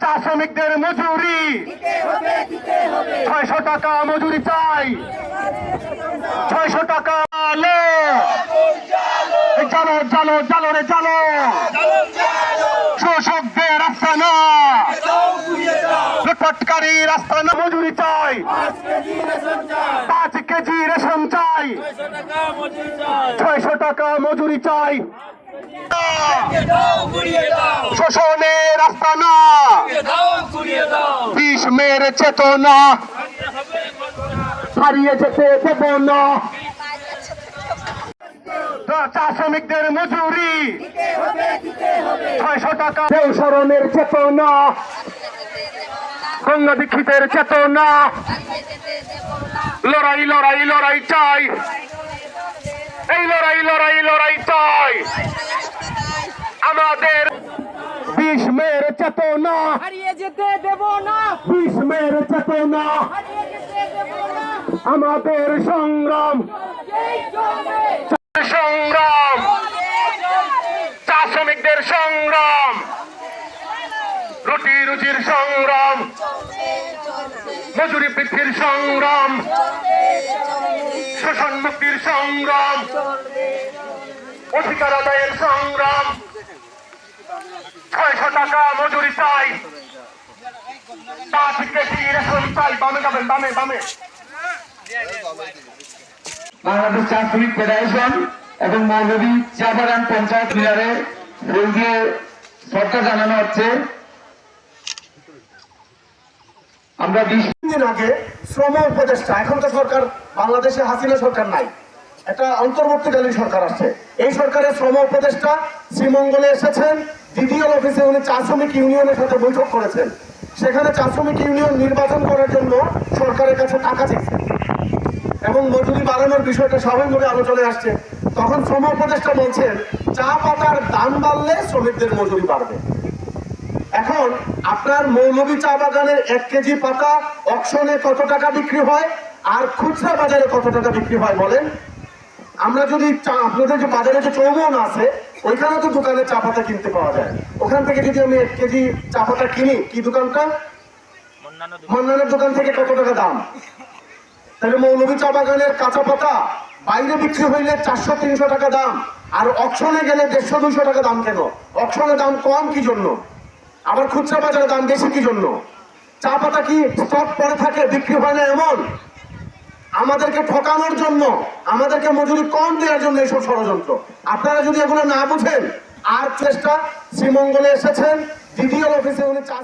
চা শ্রমিকদের মজুরি। ছয়শো টাকা মজুরি চাই। ছয়শো টাকা আলো এই চালো চালো চালো রে চালো শোষকদের রাস্তা না লুটপাটকারী রাস্তা না মজুরি চাই। পাঁচ কেজি রেশন চাই। ছয়শো টাকা মজুরি চাই। শোষণের রাস্তা না বিষ চেতনা। হারিয়ে যেতে দেব না মজুরি। চেতনা। দীক্ষিতের চেতনা। লড়াই লড়াই লড়াই চাই। এই লড়াই লড়াই লড়াই চাই। আমাদের বিষ মেরে চেতনা। হারিয়ে যেতে দেব না। বিষ মেরে চেতনা। হারিয়ে যেতে দেব না। আমাদের সংগ্রাম। সংগ্রাম। চা শ্রমিকদের সংগ্রাম। রুটি রুজির সংগ্রাম। মজুরি বৃদ্ধির সংগ্রাম। শোষণ মুক্তির সংগ্রাম। অধিকার আদায়ের সংগ্রাম। ছয়শো টাকা মজুরি চাই। পাঁচ কেজি রেশন চাই বামে যাবেন বামে বামে। বাংলাদেশ চা শ্রমিক ফেডারেশন এবং মৌলভী চা বাগান পঞ্চায়েত মিলারে ফুল দিয়ে শ্রদ্ধা জানানো হচ্ছে। আমরা বিশ দিন আগে শ্রম উপদেষ্টা এখন তো সরকার বাংলাদেশে হাসিনা সরকার নাই। একটা অন্তর্বর্তীকালীন সরকার আছে এই সরকারের শ্রম উপদেষ্টা শ্রীমঙ্গলে এসেছেন। ডিডিএল অফিসে উনি চা শ্রমিক ইউনিয়নের সাথে বৈঠক করেছেন। সেখানে চা শ্রমিক ইউনিয়ন নির্বাচন করার জন্য সরকারের কাছে টাকা চেয়েছে। এবং মজুরি বাড়ানোর বিষয়টা স্বাভাবিকভাবে আলোচনায় আসছে। তখন শ্রম উপদেষ্টা বলছেন, চা পাতার দাম বাড়লে শ্রমিকদের মজুরি বাড়বে। এখন আপনার মৌলভী চা বাগানের এক কেজি পাতা অকশনে কত টাকা বিক্রি হয়? আর খুচরা বাজারে কত টাকা বিক্রি হয় বলেন? আমরা যদি আপনাদের যে বাজারে যে চৌমন আছে ওইখানে তো দোকানে চা পাতা কিনতে পাওয়া যায়। ওখান থেকে যদি আমি এক কেজি চা পাতা কিনি কি দোকানটা? মন্নানের দোকান। থেকে কত টাকা দাম? তাহলে মৌলভী চা বাগানের কাঁচা পাতা বাইরে বিক্রি হইলে চারশো তিনশো টাকা দাম আর অপশনে গেলে দেড়শো দুশো টাকা দাম কেন? অকশনে দাম কম কি জন্য? আবার খুচরা বাজারে দাম বেশি কি জন্য? চা পাতা কি স্টক পরে থাকে বিক্রি হয় না এমন? আমাদেরকে ঠকানোর জন্য, আমাদেরকে মজুরি কম দেওয়ার জন্য এইসব ষড়যন্ত্র। আপনারা যদি এগুলো না বুঝেন, আর চেষ্টা, শ্রীমঙ্গলে এসেছেন, দ্বিতীয় অফিসে উনি চা